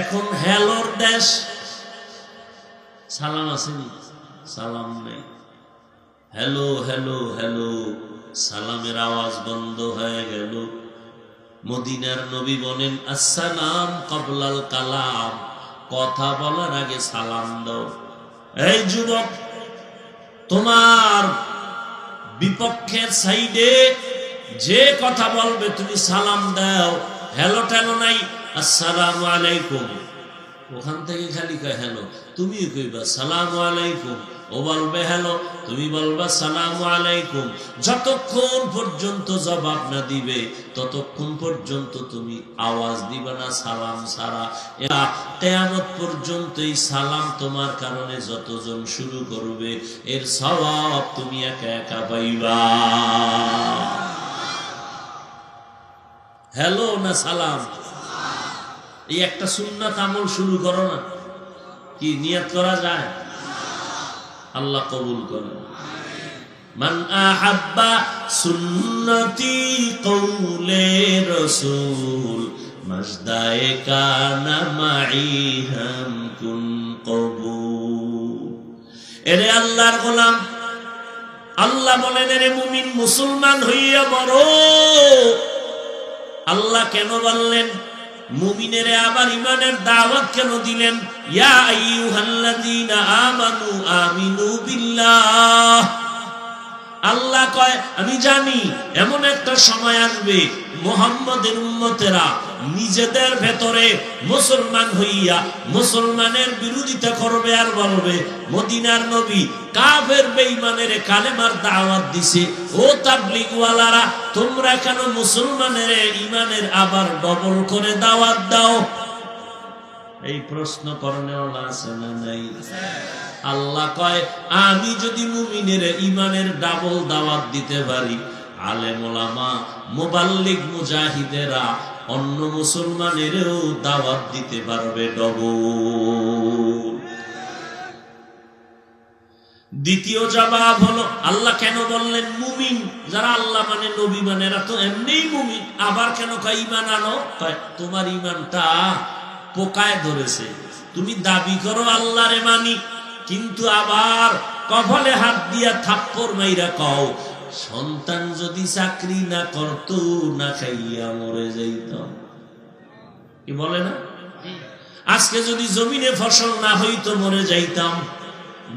এখন হ্যালোর দেশ। সালাম আসেনি সালাম নেই। হ্যালো হ্যালো হ্যালো সালামের আওয়াজ বন্ধ হয়ে গেল। মদিনার নবী বলেন, আসসালাম কবলাল কালাম। কথা বলার আগে সালাম দাও। এই যুবক, তোমার বিপক্ষের সাইডে যে কথা বলবে, তুমি সালাম দাও। হ্যালো টেলো নাই। আসসালামু আলাইকুম। ওখান থেকে খালি তুমি কইবা, সালামু আলাইকুম। ও বলবে, হ্যালো, তুমি বলবা, সালামু আলাইকুম। যতক্ষণ পর্যন্ত জবাব না দিবে, ততক্ষণ পর্যন্ত তুমি আওয়াজ দিবে না সালাম সারা তেয়ামত পর্যন্ত এই সালাম তোমার কারণে যতজন শুরু করবে, এর স্বভাব তুমি একা একা পাইবা। হ্যালো না সালাম? এই একটা সুন্নাত আমল শুরু করো না। কি নিয়াত করা যায়? আল্লাহ কবুল মান আহাব্বা সুন্নতি কৌলে রসুল, মজদায়ে কানা মাই হাম কুন কবুল। এরে আল্লাহর গোলাম, আল্লাহ বলেন, এরে মুমিন মুসলমান হইয়া বড় আল্লাহ কেন বললেন? মুমিনের আবার ইমানের দাওয়াত কেন দিলেন? ইয়া আইয়ুহাল্লাযীনা আমানু আমিনু বিল্লাহ। আল্লাহ কয়, আমি জানি এমন একটা সময় আসবে, মোহাম্মদের উম্মতেরা নিজেদের ভেতরে মুসলমান হইয়া মুসলমানের বিরোধিতা করবে আর বলবে, মদিনার নবী কাফের বেঈমানের কালেমার দাওয়াত দিছে। ও তাবলিগওয়ালারা, তোমরা কেন মুসলমানের ইমানের আবার ডবল করে দাওয়াত দাও? এই প্রশ্ন করণেওয়ালা আছে না নাই। আল্লাহ কয়, আমি যদি মুমিনের ইমানের ডাবল দাওয়াত দিতে পারি আলেম মোবাল্লিক মুজাহিদেরা অন্য মুসলমানেরও দাওয়াত দিতে পারবে ডবল। দ্বিতীয় জবাব হলো, আল্লাহ কেন বললেন মুমিন? যারা আল্লাহ মানে নবী মানে এরা তো এমনিই মুমিন। আবার কেন ইমান আনো? তোমার ইমানটা পোকায় ধরেছে। তুমি দাবি করো আল্লাহরে মানি, কিন্তু আবার কফলে হাত দিয়া থাপ্পর মাইরা কও সন্তান যদি চাকরি না করত, না খাইয়া মরে যাইতাম কি বলে না? আজকে যদি জমিনে ফসল না হইতো, মরে যাইতাম।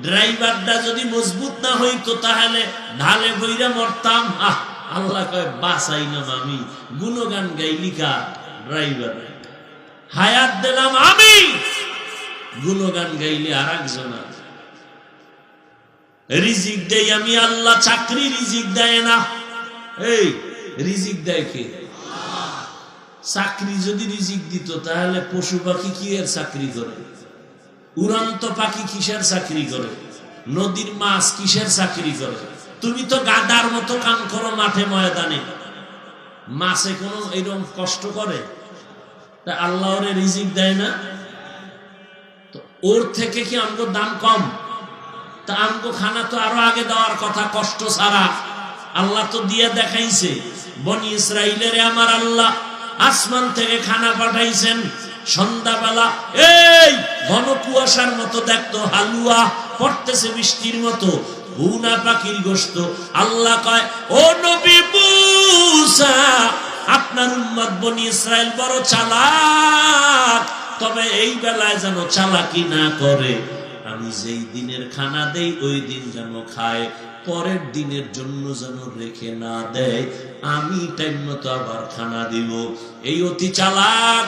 ড্রাইভারটা যদি মজবুত না হইতো, তাহলে ঢালে বইরা মরতাম। আহ, আল্লাহ কয় বাসাই না আমি গুণগান গাইলিকা ড্রাইভার। হায়াত দিলাম আমি। গুণগান গাইলে আর একজন রিজিক দেই আমি, আল্লাহ চাকরি রিজিক দেয় না। এই, রিজিক দেয় কে? চাকরি যদি রিজিক দিত, তাহলে পশু পাখি কি এর চাকরি করে? উড়ন্ত পাখি কিসের চাকরি করে? নদীর মাছ কিসের চাকরি করে? তুমি তো গাদার মতো কাম করো মাঠে ময়দানে। মাছে কোনো এরকম কষ্ট করে? তা আল্লাহ ওরে রিজিক দেয় না? তো ওর থেকে কি আমগো দাম কম? তা আমগো খানা তো আরও আগে দেওয়ার কথা, কষ্ট ছাড়া। আল্লাহ তো দিয়ে দেখাইছে, বনি ইসরাইলের আমার আল্লাহ, আসমান থেকে খানা পাঠাইছেন, সন্ধ্যাবেলা, এই, ঘন কুয়াশার মতো দেখতো হালুয়া পড়তেছে বৃষ্টির মতো হুনা পাখির গোস্ত আল্লাহ কয়, ও নবী মুসা, আপনার উম্মত বনি ইসরায়েল বড় চালাক, তবে এই বেলায় যেন চালাকি না করে। আমি যেই দিনের খানা দেই, ওই দিন যেন খায়। পরের দিনের জন্য যেন রেখে না দেয়। আমি টাইম মতো আবার খানা দিব। এই অতি চালাক,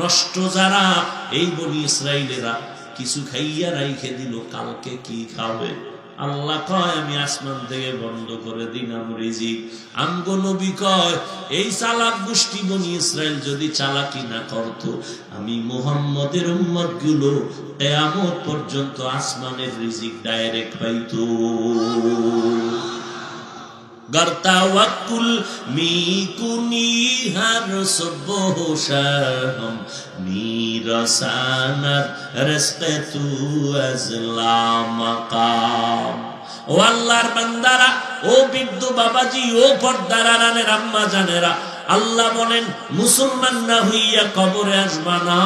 নষ্ট যারা, এই বলি ইসরায়েলেরা কিছু খাইয়া রাইখে দিল, কালকে কি খাবে? আল্লাহ কয়, আমি আসমান থেকে বন্ধ করে দিলাম রিজিক আমগো নবী কয়, এই চালাক গোষ্ঠী বনি ইসরায়েল যদি চালাকি না করত, আমি মোহাম্মদের উম্মতগুলো পর্যন্ত আসমানের রিজিক ডাইরেক্ট পাইতো। গর্তাওয়াকুল মিকুনি হার সব্বহ নিরসানার রিজকে তু আজলাম মাকাম। ও আল্লাহর বান্দারা, ও বিদ্যু বাবাজি, ও পর্দারা রানের আম্মা জানেরা আল্লাহ বলেন, মুসলমান না হইয়া কবরে আসবা না।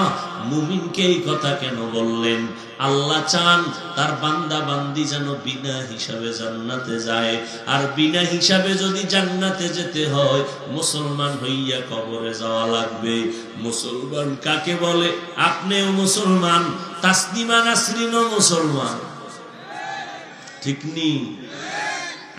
মুমিনকে এই কথা কেন বললেন? আল্লাহ চান তার বান্দা বান্দি যেন বিনা হিসাবে জান্নাতে যায়। আর বিনা হিসাবে যদি জান্নাতে যেতে হয়, মুসলমান হইয়া কবরে যাওয়া লাগবে। মুসলমান কাকে বলে? আপনিও মুসলমান, তাসলিমা নাসরিনও মুসলমান। ঠিক নি?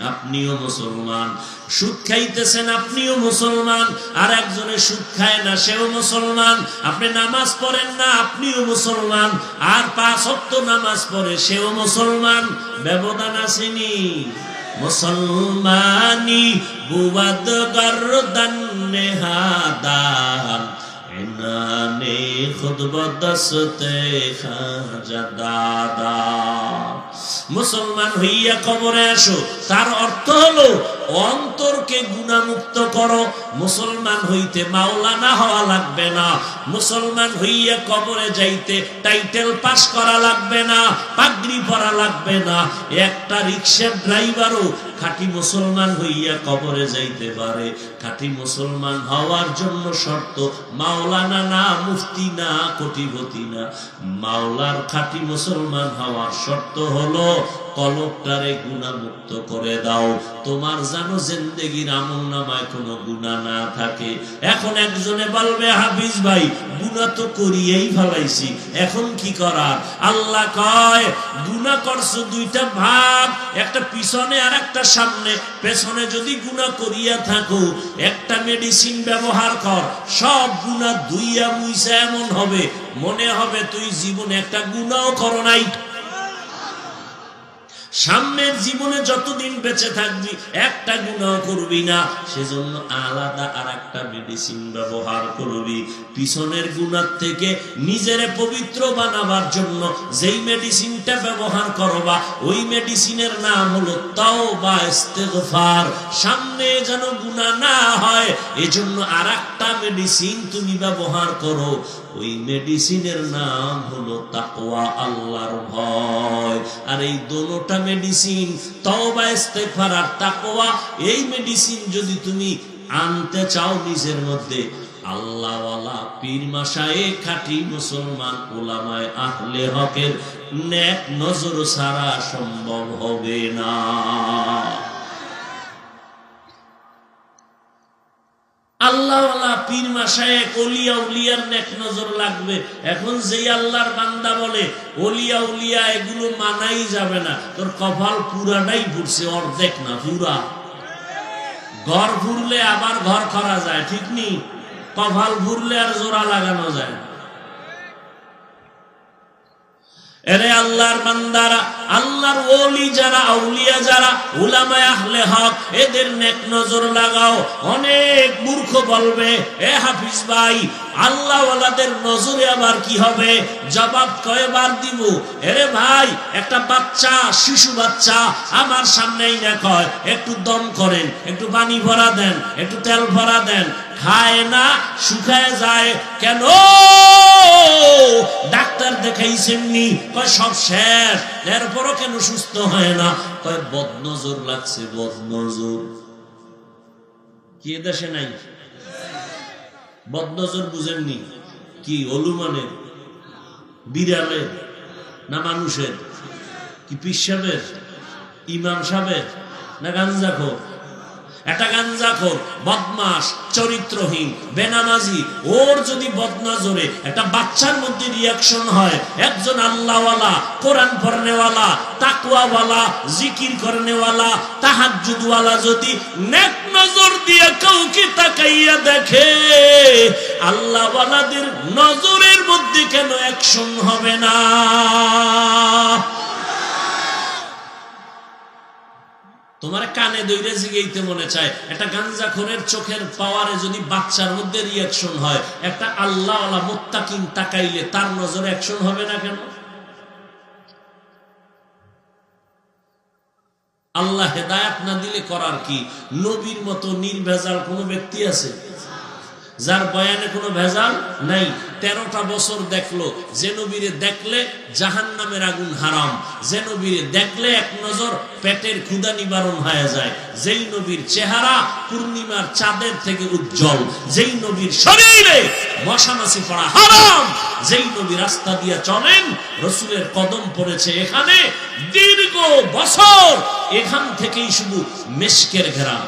আপনিও মুসলমান। সুদ খাইতেছেন, আপনিও মুসলমান। আর একজনে সুদ খায় না, সেও মুসলমান। আপনি নামাজ পড়েন না, আপনিও মুসলমান। আর পাঁচ অক্ত নামাজ পড়ে, সেও মুসলমান। ব্যবধান আসেনি। মুসলমানি বুবাদ গর্দান নেহাদান মুসলমান হইয়া কবরে আসো। তার অর্থ হলো, অন্তরকে গুণামুক্ত করো। মুসলমান হইতে মাওলানা হওয়া লাগবে না। মুসলমান হইয়া কবরে যাইতে টাইটেল পাস করা লাগবে না, পাগড়ি পরা লাগবে না। একটা রিক্সার ড্রাইভারও খাঁটি মুসলমান হইয়া কবরে যাইতে পারে। খাঁটি মুসলমান হওয়ার জন্য শর্ত, মাওলানা না, মুফতি না, কোটিপতি না। মাওলার খাঁটি মুসলমান হওয়ার শর্ত হলো কলকটারে গুণামুক্ত করে দাও। তোমার জানো জিন্দেগির আমল নামায় কোনো গুণা না থাকে। এখন একজনে বলবে, হাফিজ ভাই, গুণা তো করিয়েই ফেলাইছি, এখন কি করার? আল্লাহ কয়, গুণা করছ দুইটা ভাগ, একটা পিছনে আর একটা সামনে। পেছনে যদি গুণা করিয়া থাকো একটা মেডিসিন ব্যবহার কর, সব গুণা দুইয়া মুইসা এমন হবে। মনে হবে তুই জীবনে একটা গুণাও করো নাই। সামনের জীবনে যতদিন বেঁচে থাকবি, একটা গুণাও করবি না। সেজন্য আলাদা আর একটা মেডিসিন ব্যবহার করবি। পিছনের গুণার থেকে নিজেরে পবিত্র বানাবার জন্য যেই মেডিসিনটা ব্যবহার করবা, ওই মেডিসিনের নাম হলো তাও বা ইস্তেগফার। সামনে যেন গুণা না হয়, এজন্য আর একটা মেডিসিন তুমি ব্যবহার করো। ওই মেডিসিনের নাম হলো তাকওয়া আল্লাহর ভয়। আর এই দোনোটা মেডিসিন তওবা আর তাকওয়া, এই মেডিসিন যদি তুমি আনতে চাও নিজের মধ্যে, আল্লাহওয়ালা পীর মাসায় খাঁটি মুসলমান ওলামায় আহলে হকের নেক নজর সারা সম্ভব হবে না। আল্লাহওয়ালা পীর মাসায় অলিয়া উলিয়ার নেক নজর লাগবে। এখন যেই আল্লাহর বান্দা বলে, অলিয়া উলিয়া এগুলো মানাই যাবে না। তোর কপাল পুরাটাই ফুটছে অর্ধেক না, পুরা। ঘর ঘুরলে আবার ঘর করা যায়, ঠিক নি? কপাল ঘুরলে আর জোড়া লাগানো যায় না। এরে আল্লাহর বান্দারা, আল্লাহর ওলি যারা, আউলিয়া যারা, উলামায়ে আহলে হক, এদের নেক নজর লাগাও। অনেক মূর্খ বলবে, এ হাফিজ ভাই আল্লাহ ওয়ালাদের নজরে আবার কি হবে? জবাব কয়বার দিব? এরে ভাই, একটা বাচ্চা, শিশু বাচ্চা, আমার সামনেই না কয়, একটু দম করেন, একটু পানি ভরা দেন, একটু তেল ভরা দেন খায় না, শুকায় যায়। কেন? ডাক্তার দেখাইছেননি। কয়, সব শেষ। এরপরও কেন সুস্থ হয় না? কয়, বদনজর লাগছে, বদনজর। কি দেশে নাই? বদনজর বুঝেননি? কি অলুমানের বিড়ালের না মানুষের? কি পিস পিসাবের? ইমাম সাহেবের? না গাঞ্জাখোর? একটা গাঞ্জাখোর বদমাস চরিত্রহীন, বেনামাজি, ওর যদি বদনজরে একটা বাচ্চার মধ্যে রিয়াকশন হয়, একজন আল্লাহওয়ালা, কোরআন পড়নেওয়ালা তাকুয়াওয়ালা জিকির করনেওয়ালা, তাহাজ্জুদওয়ালা যদি নেক নজর দিয়ে কাউকে তাকাইয়া দেখে, আল্লাহওয়ালাদের নজরের মধ্যে কেন অ্যাকশন হবে না? তোমার কানে দইরে জিগাইতে মনে চায়। একটা গাঞ্জাখোরের চোখের পাওয়ারে যদি বাচ্চার মধ্যে রিয়াকশন হয়, একটা আল্লাহ মোত্তাকিন তাকাইলে তার নজরে অ্যাকশন হবে না কেন? আল্লাহ হেদায়াত না দিলে করার কি? নবীর মতো নির্ভেজাল কোনো ব্যক্তি আছে? যার বয়ানে কোনো ভেজাল নাই। তেরোটা বছর দেখল, যে নবীরে দেখলে জাহান নামের আগুন হারাম, যে নবীরে দেখলে এক নজর পেটের ক্ষুদা নিবারণ হয়ে যায়। যেই নবীর চেহারা পূর্ণিমার চাঁদের থেকে উজ্জ্বল, যেই নবীর শরীরে মশামাছি পড়া হারাম, যেই নবী রাস্তা দিয়ে চলেন, রসুলের কদম পড়েছে এখানে, দীর্ঘ বছর এখান থেকেই শুধু মেশকের ঘেরাম